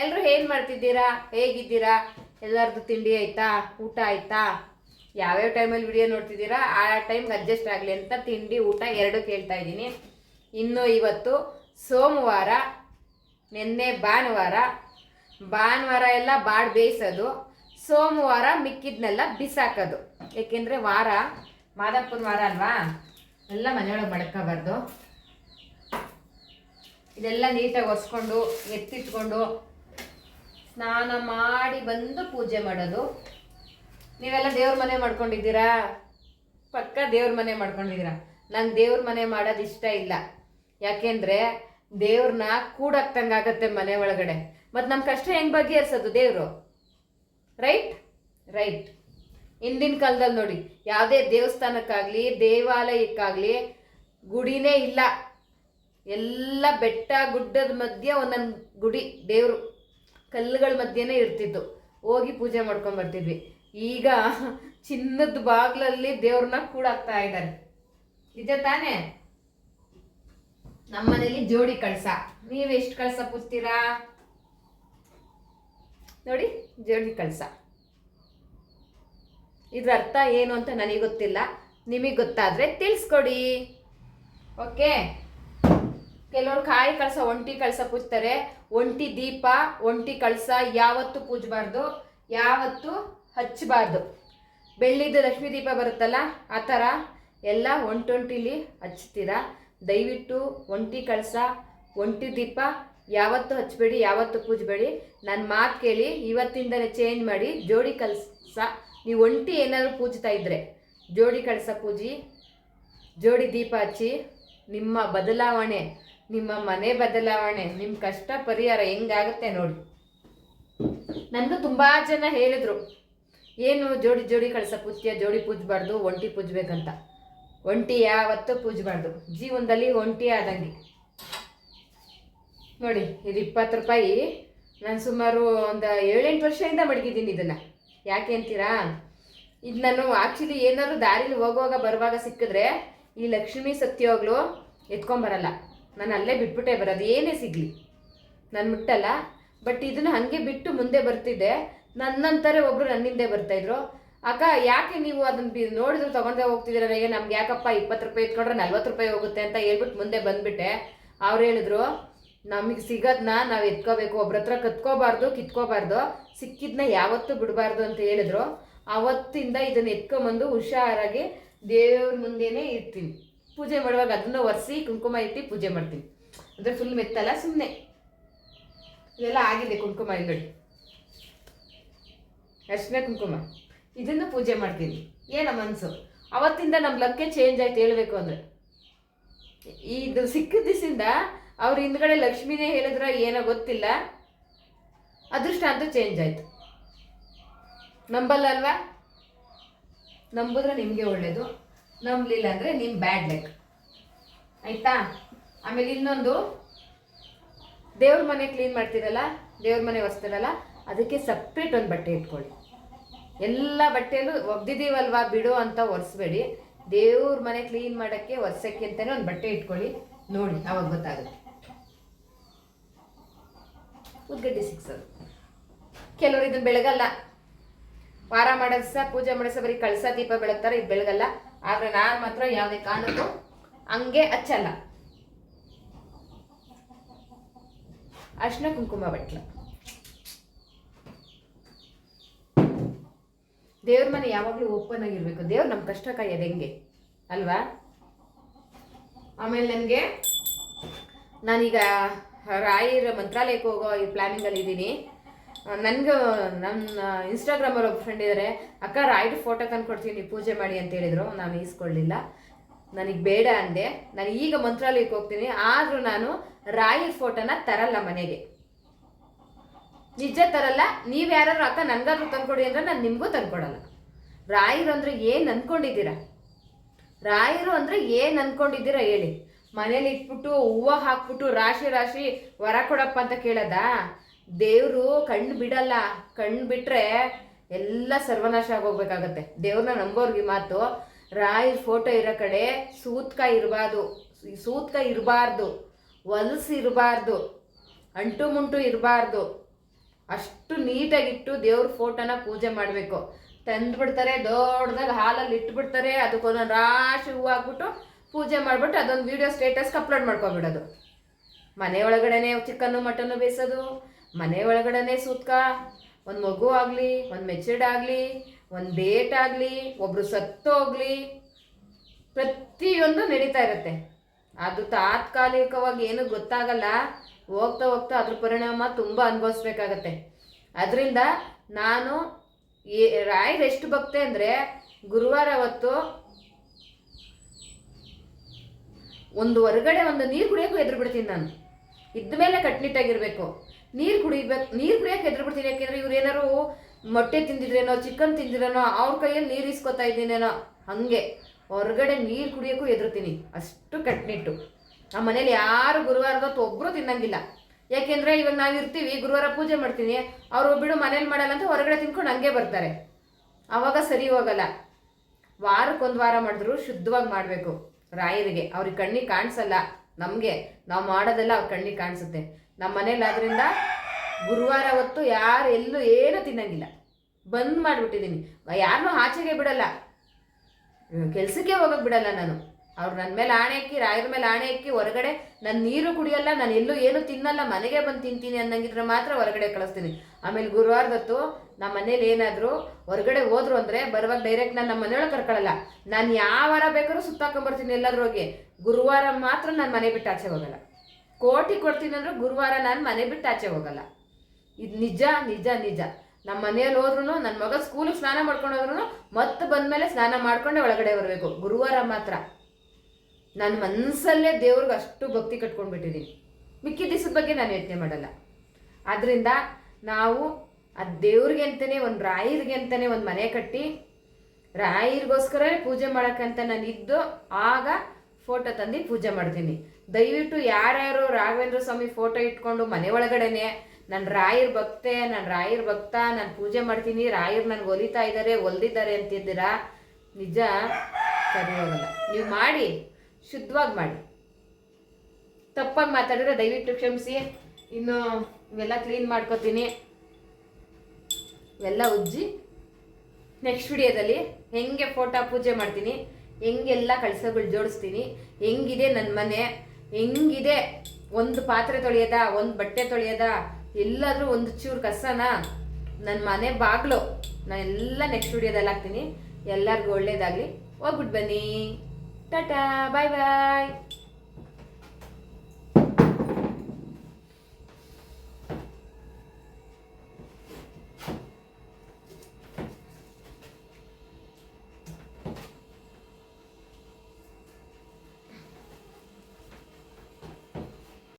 ಎಲ್ಲರೂ ಏನು ಮಾಡ್ತಿದ್ದೀರಾ? ಹೇಗಿದ್ದೀರಾ? ಎಲ್ಲರದ್ದು ತಿಂಡಿ ಆಯ್ತಾ? ಊಟ ಆಯ್ತಾ? ಯಾವ್ಯಾವ ಟೈಮಲ್ಲಿ ವಿಡಿಯೋ ನೋಡ್ತಿದ್ದೀರಾ? ಆ ಟೈಮ್ಗೆ ಅಡ್ಜಸ್ಟ್ ಆಗಲಿ ಅಂತ ತಿಂಡಿ, ಊಟ ಎರಡು ಕೇಳ್ತಾ ಇದ್ದೀನಿ. ಇನ್ನು ಇವತ್ತು ಸೋಮವಾರ, ನಿನ್ನೆ ಭಾನುವಾರ. ಭಾನುವಾರ ಎಲ್ಲ ಬಾಡ್ ಬೇಯಿಸೋದು. ಸೋಮವಾರ ಮಿಕ್ಕಿದ್ನೆಲ್ಲ ಬಿಸಾಕೋದು. ಏಕೆಂದರೆ ವಾರ, ಮಾದಪ್ಪನ ವಾರ ಅಲ್ವಾ? ಎಲ್ಲ ಮನೆಯೊಳಗೆ ಮಡ್ಕೋಬಾರ್ದು. ಇದೆಲ್ಲ ನೀಟಾಗಿ ಒಸ್ಕೊಂಡು, ಎತ್ತಿಟ್ಕೊಂಡು ಸ್ನಾನ ಮಾಡಿ ಬಂದು ಪೂಜೆ ಮಾಡೋದು. ನೀವೆಲ್ಲ ದೇವ್ರ ಮನೆ ಮಾಡ್ಕೊಂಡಿದ್ದೀರಾ? ಪಕ್ಕ ದೇವ್ರ ಮನೆ ಮಾಡ್ಕೊಂಡಿದ್ದೀರಾ? ನಂಗೆ ದೇವ್ರ ಮನೆ ಮಾಡೋದು ಇಷ್ಟ ಇಲ್ಲ. ಯಾಕೆಂದ್ರೆ ದೇವ್ರನ್ನ ಕೂಡಾಕ್ತಂಗಾಗತ್ತೆ ಮನೆ ಒಳಗಡೆ. ಮತ್ತು ನಮ್ಮ ಕಷ್ಟ ಹೆಂಗೆ ಬಗೆಹರಿಸೋದು ದೇವರು? ರೈಟ್? ರೈಟ್. ಹಿಂದಿನ ಕಾಲದಲ್ಲಿ ನೋಡಿ, ಯಾವುದೇ ದೇವಸ್ಥಾನಕ್ಕಾಗಲಿ, ದೇವಾಲಯಕ್ಕಾಗಲಿ ಗುಡಿನೇ ಇಲ್ಲ. ಎಲ್ಲ ಬೆಟ್ಟ ಗುಡ್ಡದ ಮಧ್ಯೆ ಒಂದೊಂದು ಗುಡಿ ದೇವರು ಕಲ್ಲುಗಳ ಮಧ್ಯೆನೇ ಇರ್ತಿದ್ದು ಹೋಗಿ ಪೂಜೆ ಮಾಡ್ಕೊಂಡು ಬರ್ತಿದ್ವಿ. ಈಗ ಚಿನ್ನದ ಬಾಗ್ಲಲ್ಲಿ ದೇವ್ರನ್ನ ಕೂಡಾಕ್ತಾ ಇದ್ದಾರೆ. ನಿಜ ತಾನೇ? ನಮ್ಮನೇಲಿ ಜೋಡಿ ಕಳಸ. ನೀವು ಎಷ್ಟು ಕಳ್ಸ ಪೂಜ್ತೀರಾ? ನೋಡಿ, ಜೋಡಿ ಕಳಸ. ಇದ್ರ ಅರ್ಥ ಏನು ಅಂತ ನನಗೆ ಗೊತ್ತಿಲ್ಲ. ನಿಮಗೆ ಗೊತ್ತಾದ್ರೆ ತಿಳಿಸ್ಕೊಡಿ. ಓಕೆ? ಕೆಲವರು ಕಾಯಿ ಕಳಸ, ಒಂಟಿ ಕಳಸ ಪೂಜ್ತಾರೆ ಒಂಟಿ ದೀಪ, ಒಂಟಿ ಕಳಸ, ಯಾವತ್ತು ಪೂಜಬಾರ್ದು? ಯಾವತ್ತು ಹಚ್ಚಬಾರ್ದು ಬೆಳ್ಳಿದು ಲಕ್ಷ್ಮಿ ದೀಪ ಬರುತ್ತಲ್ಲ, ಆ ಥರ ಎಲ್ಲ ಒಂಟೊಂಟಿಲಿ ಹಚ್ತೀರಾ? ದಯವಿಟ್ಟು ಒಂಟಿ ಕಳಸ, ಒಂಟಿ ದೀಪ, ಯಾವತ್ತು ಹಚ್ಚಬೇಡಿ ಯಾವತ್ತು ಪೂಜಬೇಡಿ. ನನ್ನ ಮಾತು ಕೇಳಿ, ಇವತ್ತಿಂದಲೇ ಚೇಂಜ್ ಮಾಡಿ, ಜೋಡಿ ಕಳಸ. ನೀವು ಒಂಟಿ ಏನಾದರೂ ಪೂಜ್ತಾ ಇದ್ದರೆ ಜೋಡಿ ಕಳಸ ಪೂಜಿ, ಜೋಡಿ ದೀಪ ಹಚ್ಚಿ, ನಿಮ್ಮ ಬದಲಾವಣೆ ನಿಮ್ಮ ಮನೆ ಬದಲಾವಣೆ ನಿಮ್ಮ ಕಷ್ಟ ಪರಿಹಾರ ಹೆಂಗಾಗುತ್ತೆ ನೋಡಿ. ನನಗೂ ತುಂಬ ಜನ ಹೇಳಿದ್ರು, ಏನು ಜೋಡಿ ಜೋಡಿ ಕಳಸ ಪುತ್ಯ, ಜೋಡಿ ಪೂಜಬಾರ್ದು, ಒಂಟಿ ಪೂಜ್ಬೇಕಂತ. ಒಂಟಿ ಯಾವತ್ತೂ ಪೂಜಬಾರ್ದು, ಜೀವನದಲ್ಲಿ ಒಂಟಿ ಆದಂಗೆ. ನೋಡಿ, ಇದು ಇಪ್ಪತ್ತು ರೂಪಾಯಿ. ನಾನು ಸುಮಾರು ಒಂದು ಏಳೆಂಟು ವರ್ಷದಿಂದ ಮಡಗಿದ್ದೀನಿ ಇದನ್ನು. ಯಾಕೆ ಅಂತೀರಾ? ಇದು ನಾನು ಆ್ಯಕ್ಚುಲಿ ಏನಾದ್ರು ದಾರಿಲಿ ಹೋಗುವಾಗ ಬರುವಾಗ ಸಿಕ್ಕಿದ್ರೆ ಈ ಲಕ್ಷ್ಮೀ ಸತ್ಯೋಗ್ಲು ಎತ್ಕೊಂಬರಲ್ಲ ನಾನು ಅಲ್ಲೇ ಬಿಟ್ಬಿಟ್ಟೆ, ಬರೋದು ಏನೇ ಸಿಗಲಿ. ನಾನು ಮುಟ್ಟಲ್ಲ ಬಟ್ ಇದನ್ನ ಹಾಗೆ ಬಿಟ್ಟು ಮುಂದೆ ಬರ್ತಿದ್ದೆ. ನನ್ನಂತಾರೆ ಒಬ್ರು ನನ್ನಿಂದೆ ಬರ್ತಾಯಿದ್ರು ಅಕ್ಕ, ಯಾಕೆ ನೀವು ಅದನ್ನ ನೋಡಿದ್ರು ತಗೊಂಡೇ ಹೋಗ್ತಿದ್ದೀರ? ನನಗೆ ನಮ್ಗೆ ಯಾಕಪ್ಪ ಇಪ್ಪತ್ತು ರೂಪಾಯಿ ಇಟ್ಕೊಂಡ್ರೆ ನಲ್ವತ್ತು ರೂಪಾಯಿ ಹೋಗುತ್ತೆ ಅಂತ ಹೇಳ್ಬಿಟ್ಟು ಮುಂದೆ ಬಂದ್ಬಿಟ್ಟೆ. ಅವ್ರು ಹೇಳಿದ್ರು, ನಮಗೆ ಸಿಗೋದನ್ನ ನಾವು ಎತ್ಕೋಬೇಕು. ಒಬ್ರ ಹತ್ರ ಕತ್ಕೋಬಾರ್ದು, ಕಿತ್ಕೋಬಾರ್ದು. ಸಿಕ್ಕಿದ್ನ ಯಾವತ್ತೂ ಬಿಡಬಾರ್ದು ಅಂತ ಹೇಳಿದ್ರು. ಅವತ್ತಿಂದ ಇದನ್ನ ಎತ್ಕೊಂಬಂದು ಹುಷಾರಾಗಿ ದೇವ್ರ ಮುಂದೆನೇ ಇರ್ತೀನಿ. ಪೂಜೆ ಮಾಡುವಾಗ ಅದನ್ನ ಒರೆಸಿ ಕುಂಕುಮ ಇಟ್ಟು ಪೂಜೆ ಮಾಡ್ತೀವಿ. ಅಂದರೆ ಫುಲ್ ಮೆತ್ತಲ್ಲ ಸುಮ್ಮನೆ ಇದೆಲ್ಲ ಆಗಿದೆ ಕುಂಕುಮ ನೋಡಿ. ಅರ್ಶಿನ ಕುಂಕುಮ. ಇದನ್ನು ಪೂಜೆ ಮಾಡ್ತೀನಿ ಏನ ಮನಸ್ಸು ಅವತ್ತಿಂದ ನಮ್ಮ ಲಕ್ಕೆ ಚೇಂಜ್ ಆಯ್ತು ಹೇಳ್ಬೇಕು ಅಂದರೆ. ಇದು ಸಿಕ್ಕಿದ ದಿವಸದಿಂದ ಅವ್ರ ಹಿಂದ್ಗಡೆ ಲಕ್ಷ್ಮಿನೇ ಹೇಳಿದ್ರ ಏನೋ ಗೊತ್ತಿಲ್ಲ. ಅದೃಷ್ಟ ಅಂತೂ ಚೇಂಜ್ ಆಯ್ತು. ನಂಬಲ್ಲ ಅಲ್ವಾ? ನಂಬಿದ್ರೆ ನಿಮಗೆ ಒಳ್ಳೇದು. ನಂಬಲಿಲ್ಲ ಅಂದರೆ ನಿಮ್ಮ ಬ್ಯಾಡ್ ಲೆಕ್ ಆಯಿತಾ? ಆಮೇಲೆ ಇನ್ನೊಂದು. ದೇವ್ರ ಮನೆ ಕ್ಲೀನ್ ಮಾಡ್ತೀರಲ್ಲ? ದೇವ್ರ ಮನೆ ಒರೆಸ್ತೀರಲ್ಲ? ಅದಕ್ಕೆ ಸಪ್ರೇಟ್ ಒಂದು ಬಟ್ಟೆ ಇಟ್ಕೊಳ್ಳಿ. ಎಲ್ಲ ಬಟ್ಟೆಯಲ್ಲೂ ಒಗ್ದಿದ್ದೀವಲ್ವಾ ಬಿಡು ಅಂತ ಒರೆಸ್ಬೇಡಿ. ದೇವ್ರ ಮನೆ ಕ್ಲೀನ್ ಮಾಡೋಕ್ಕೆ ಒರೆಸೋಕ್ಕೆ ಅಂತಲೇ ಒಂದು ಬಟ್ಟೆ ಇಟ್ಕೊಳ್ಳಿ. ನೋಡಿ ಅವಾಗ ಗೊತ್ತಾಗುತ್ತೆ. ಉದ್ಗಡ್ಡಿ ಸಿಕ್ಸೋದು ಕೆಲವರು ಇದನ್ನು ಬೆಳಗಲ್ಲ. ವಾರ ಮಾಡಿಸ ಪೂಜೆ ಮಾಡೋದು ಸಹ ಬರೀ ಕಳಸ, ದೀಪ ಬೆಳಗ್ತಾರೆ ಇದು ಬೆಳಗಲ್ಲ. ಆದರೆ ನಾನು ಮಾತ್ರ ಯಾವುದೇ ಕಾರಣಕ್ಕೂ ಹಂಗೆ ಹಚ್ಚಲ್ಲ. ಅರ್ಶಿನ ಕುಂಕುಮ ಬಟ್ಲ. ದೇವ್ರ ಮನೆ ಯಾವಾಗಲೂ ಓಪನ್ ಆಗಿರ್ಬೇಕು. ದೇವ್ರು ನಮ್ಮ ಕಷ್ಟ ಕಾಯೋದು ಹೆಂಗೆ? ಅಲ್ವಾ? ಆಮೇಲೆ ನನಗೆ ನಾನೀಗ ರಾಯರ ಮಂತ್ರಾಲಯಕ್ಕೆ ಹೋಗೋ ಈ ಪ್ಲ್ಯಾನಿಂಗಲ್ಲಿ ಇದ್ದೀನಿ ನನಗೂ ನನ್ನ ಇನ್ಸ್ಟಾಗ್ರಾಮಲ್ಲಿ ಒಬ್ಬ ಫ್ರೆಂಡ್ ಇದ್ದಾರೆ ಅಕ್ಕ, ರಾಯ್ಡ್ ಫೋಟೋ ತಂದ್ಕೊಡ್ತೀನಿ ಪೂಜೆ ಮಾಡಿ ಅಂತ ಹೇಳಿದರು. ನಾನು ಈಸ್ಕೊಳ್ಳಿಲ್ಲ ನನಗೆ ಬೇಡ ಅಂದೆ. ನಾನು ಈಗ ಮಂತ್ರಾಲಯಕ್ಕೆ ಹೋಗ್ತೀನಿ. ಆದರೂ ನಾನು ರಾಯಿ ಫೋಟೋನ ತರಲ್ಲ ಮನೆಗೆ. ನಿಜ ತರಲ್ಲ. ನೀವು ಯಾರಾದ್ರೂ, ಅಕ್ಕ, ನನಗಾದ್ರೂ ತಂದ್ಕೊಡಿ ಅಂದ್ರೆ ನಾನು ನಿಮಗೂ ತಂದ್ಕೊಡಲ್ಲ. ರಾಯರು ಅಂದ್ರೆ ಏನು ಅನ್ಕೊಂಡಿದ್ದೀರ? ರಾಯರು ಅಂದ್ರೆ ಏನು ಅನ್ಕೊಂಡಿದ್ದೀರಾ ಹೇಳಿ. ಮನೇಲಿ ಇಟ್ಬಿಟ್ಟು, ಹೂವು ಹಾಕ್ಬಿಟ್ಟು, ರಾಶಿ ರಾಶಿ, ವರ ಕೊಡಪ್ಪ ಅಂತ ಕೇಳದ? ದೇವರು ಕಣ್ಣು ಬಿಡಲ್ಲ ಕಣ್ಣು ಬಿಟ್ರೆ ಎಲ್ಲ ಸರ್ವನಾಶ ಆಗೋಗ್ಬೇಕಾಗತ್ತೆ. ದೇವ್ರನ್ನ ನಂಬೋರ್ಗೆ ಮಾತು. ರಾಯರ್ ಫೋಟೋ ಇರೋ ಕಡೆ ಸೂತ್ಕ ಇರಬಾರ್ದು ಸೂತ್ಕ ಇರಬಾರ್ದು ಹೊಲಸು ಇರಬಾರ್ದು, ಅಂಟು ಮುಂಟು ಇರಬಾರ್ದು. ಅಷ್ಟು ನೀಟಾಗಿಟ್ಟು ದೇವ್ರ ಫೋಟೋನ ಪೂಜೆ ಮಾಡಬೇಕು. ತಂದ್ಬಿಡ್ತಾರೆ ದೊಡ್ಡದಾಗ ಹಾಲಲ್ಲಿ ಇಟ್ಬಿಡ್ತಾರೆ ಅದಕ್ಕೊಂದೊಂದು ರಾಶಿ ಹೂವು ಹಾಕ್ಬಿಟ್ಟು ಪೂಜೆ ಮಾಡಿಬಿಟ್ಟು ಅದೊಂದು ವಿಡಿಯೋ ಸ್ಟೇಟಸ್ಗೆ ಅಪ್ಲೋಡ್ ಮಾಡ್ಕೊಬಿಡೋದು ಮನೆ ಚಿಕನ್ನು, ಮಟನ್ನು ಬೇಯಿಸೋದು. ಮನೆ ಒಳಗಡೆನೆ ಸೂತ್ಕ. ಒಂದು ಮಗು ಆಗಲಿ, ಒಂದು ಮೆಚೂರ್ಡ್ ಆಗಲಿ, ಒಂದು ಡೇಟ್ ಆಗಲಿ, ಒಬ್ರು ಸತ್ತೋಗ್ಲಿ ಪ್ರತಿಯೊಂದು ನಡೀತಾ ಇರುತ್ತೆ. ಅದು ತಾತ್ಕಾಲಿಕವಾಗಿ ಏನು ಗೊತ್ತಾಗಲ್ಲ. ಹೋಗ್ತಾ ಹೋಗ್ತಾ ಅದ್ರ ಪರಿಣಾಮ ತುಂಬ ಅನುಭವಿಸ್ಬೇಕಾಗತ್ತೆ. ಅದರಿಂದ ನಾನು ಏ ರಾಯರ್ ಎಷ್ಟು ಭಕ್ತೆ ಅಂದರೆ ಗುರುವಾರ ಅವತ್ತು ಒಂದು ಹೊರಗಡೆ ಒಂದು ನೀರು ಕುಡಿಯೋಕ್ಕೂ ಎದುರು ಬಿಡ್ತೀನಿ ನಾನು. ಇದ್ದ ಮೇಲೆ ಕಟ್ನಿಟ್ಟಾಗಿರ್ಬೇಕು. ನೀರು ಕುಡಿಬೇಕು, ನೀರು ಕುಡಿಯೋಕೆ ಹೆದ್ರು ಬಿಡ್ತೀನಿ, ಯಾಕೆಂದ್ರೆ ಇವ್ರು ಏನಾರು ಮೊಟ್ಟೆ ತಿಂದಿದ್ರೇನೋ ಚಿಕನ್ ತಿಂದಿರೇನೋ ಅವ್ರ ಕೈಯಲ್ಲಿ ನೀರು ಇಸ್ಕೊತಾ ಇದ್ದೀನೇನೋ, ಹಾಗೆ. ಹೊರಗಡೆ ನೀರು ಕುಡಿಯೋಕ್ಕೂ ಎದುರ್ತೀನಿ, ಅಷ್ಟು ಕಟ್ನಿಟ್ಟು. ನಮ್ಮ ಮನೇಲಿ ಯಾರು ಗುರುವಾರದ ಹೊತ್ತು ಒಬ್ಬರು ತಿನ್ನಂಗಿಲ್ಲ. ಯಾಕೆಂದ್ರೆ ಇವಾಗ ನಾವು ಇರ್ತೀವಿ, ಗುರುವಾರ ಪೂಜೆ ಮಾಡ್ತೀನಿ, ಅವ್ರು ಬಿಡು ಮನೇಲಿ ಮಾಡಲ್ಲ ಅಂತ ಹೊರಗಡೆ ತಿನ್ಕೊಂಡು ಹಂಗೆ ಬರ್ತಾರೆ. ಅವಾಗ ಸರಿ ಹೋಗಲ್ಲ. ವಾರಕ್ಕೊಂದು ವಾರ ಮಾಡಿದ್ರು ಶುದ್ಧವಾಗಿ ಮಾಡಬೇಕು. ರಾಯರಿಗೆ, ಅವ್ರಿಗೆ ಕಣ್ಣಿಗೆ ಕಾಣಿಸಲ್ಲ. ನಮಗೆ, ನಾವು ಮಾಡೋದೆಲ್ಲ ಅವ್ರ ಕಣ್ಣಿಗೆ ಕಾಣಿಸುತ್ತೆ. ನಮ್ಮ ಮನೇಲಿ ಆದ್ರಿಂದ ಗುರುವಾರ ಹೊತ್ತು ಯಾರು ಎಲ್ಲೂ ಏನೂ ತಿನ್ನಂಗಿಲ್ಲ. ಬಂದ್ ಮಾಡಿಬಿಟ್ಟಿದ್ದೀನಿ ಯಾರನ್ನೂ ಆಚೆಗೆ ಬಿಡಲ್ಲ. ಕೆಲಸಕ್ಕೆ ಹೋಗಕ್ಕೆ ಬಿಡಲ್ಲ ನಾನು. ಅವ್ರು ನನ್ನ ಮೇಲೆ ಆಣೆ ಹಾಕಿ ರಾಯರ ಮೇಲೆ ಆಣೆ ಹಾಕಿ ಹೊರಗಡೆ ನನ್ನ ನೀರು ಕುಡಿಯಲ್ಲ, ನಾನು ಎಲ್ಲೂ ಏನು ತಿನ್ನಲ್ಲ, ಮನೆಗೆ ಬಂದು ತಿಂತೀನಿ ಅನ್ನಂಗಿದ್ರೆ ಮಾತ್ರ ಹೊರಗಡೆ ಕಳಿಸ್ತೀನಿ. ಆಮೇಲೆ ಗುರುವಾರದತ್ತು ನಮ್ಮ ಮನೇಲಿ ಏನಾದರೂ ಹೊರಗಡೆ ಹೋದ್ರು ಅಂದರೆ ಬರುವಾಗ ಡೈರೆಕ್ಟ್ ನಾನು ನಮ್ಮ ಮನೆಯೊಳಗೆ ಕರ್ಕೊಳ್ಳಲ್ಲ ನಾನು ಯಾವ ವಾರ ಬೇಕಾದ್ರೂ ಸುತ್ತಾಕೊಂಬರ್ತೀನಿ ಎಲ್ಲಾದ್ರೂ ಹೋಗಿ. ಗುರುವಾರ ಮಾತ್ರ ನಾನು ಮನೆ ಬಿಟ್ಟು ಆಚೆ ಹೋಗಲ್ಲ. ಕೋಟಿ ಕೊಡ್ತೀನಿ ಅಂದ್ರೆ ಗುರುವಾರ ನಾನು ಮನೆ ಬಿಟ್ಟು ಆಚೆ ಹೋಗಲ್ಲ. ಇದು ನಿಜ ನಿಜ ನಿಜ. ನಮ್ಮ ಮನೆಯಲ್ಲಿ ಹೋದ್ರೂ ನನ್ನ ಮಗ ಸ್ಕೂಲಿಗೆ ಸ್ನಾನ ಮಾಡ್ಕೊಂಡು ಹೋದ್ರು ಮತ್ತೆ ಬಂದಮೇಲೆ ಸ್ನಾನ ಮಾಡ್ಕೊಂಡೆ ಒಳಗಡೆ ಬರಬೇಕು. ಗುರುವಾರ ಮಾತ್ರ. ನನ್ನ ಮನಸ್ಸಲ್ಲೇ ದೇವ್ರಿಗೆ ಅಷ್ಟು ಭಕ್ತಿ ಕಟ್ಕೊಂಡ್ಬಿಟ್ಟಿದ್ದೀನಿ ಮಿಕ್ಕಿ ದಿವಸದ ಬಗ್ಗೆ ನಾನು ಯೋಚನೆ ಮಾಡಲ್ಲ. ಆದ್ದರಿಂದ ನಾವು ಆ ದೇವ್ರಿಗೆ ಅಂತಲೇ ಒಂದು ರಾಯರಿಗೆ ಅಂತಲೇ ಒಂದು ಮನೆ ಕಟ್ಟಿ ರಾಯರಿಗೋಸ್ಕರ ಪೂಜೆ ಮಾಡೋಕ್ಕಂತ ನಾನು ಇದ್ದು ಆಗ ಫೋಟೋ ತಂದು ಪೂಜೆ ಮಾಡ್ತೀನಿ. ದಯವಿಟ್ಟು ಯಾರ್ಯಾರು ರಾಘವೇಂದ್ರ ಸ್ವಾಮಿ ಫೋಟೋ ಇಟ್ಕೊಂಡು ಮನೆ ಒಳಗಡೆನೆ ನಾನು ರಾಯರ್ ಭಕ್ತೆ, ನಾನು ರಾಯರ್ ಭಕ್ತ, ನಾನು ಪೂಜೆ ಮಾಡ್ತೀನಿ, ರಾಯರ್ ನನಗೆ ಒಲಿತಾ ಇದ್ದಾರೆ ಒಲ್ದಿದ್ದಾರೆ ಅಂತಿದ್ದೀರಾ? ನಿಜ? ಸರಿ ಹೋಗಲ್ಲ. ನೀವು ಮಾಡಿ. ಶುದ್ಧವಾಗಿ ಮಾಡಿ. ತಪ್ಪಾಗಿ ಮಾತಾಡಿದ್ರೆ ದಯವಿಟ್ಟು ಕ್ಷಮಿಸಿ. ಇನ್ನು ಇವೆಲ್ಲ ಕ್ಲೀನ್ ಮಾಡ್ಕೊತೀನಿ. ಇವೆಲ್ಲ ಉಜ್ಜಿ ನೆಕ್ಸ್ಟ್ ವಿಡಿಯೋದಲ್ಲಿ ಹೆಂಗೆ ಫೋಟೋ ಪೂಜೆ ಮಾಡ್ತೀನಿ, ಹೆಂಗೆಲ್ಲ ಕಳಸಗಳು ಜೋಡಿಸ್ತೀನಿ, ಹೆಂಗಿದೆ ನನ್ನ ಮನೆ, ಹೆಂಗಿದೆ ಒಂದು ಪಾತ್ರೆ ತೊಳೆಯೋದ, ಒಂದು ಬಟ್ಟೆ ತೊಳೆಯೋದ, ಎಲ್ಲಾದರೂ ಒಂದು ಚೂರು ಕಸನ ನನ್ನ ಮನೆ ಬಾಗ್ಲು ನಾನು ಎಲ್ಲ ನೆಕ್ಸ್ಟ್ ವಿಡಿಯೋದಲ್ಲಿ ಹಾಕ್ತೀನಿ. ಎಲ್ಲರಿಗೂ ಒಳ್ಳೇದಾಗಲಿ. ಹೋಗ್ಬಿಟ್ಟು ಬನ್ನಿ. Ta-da! Bye-bye!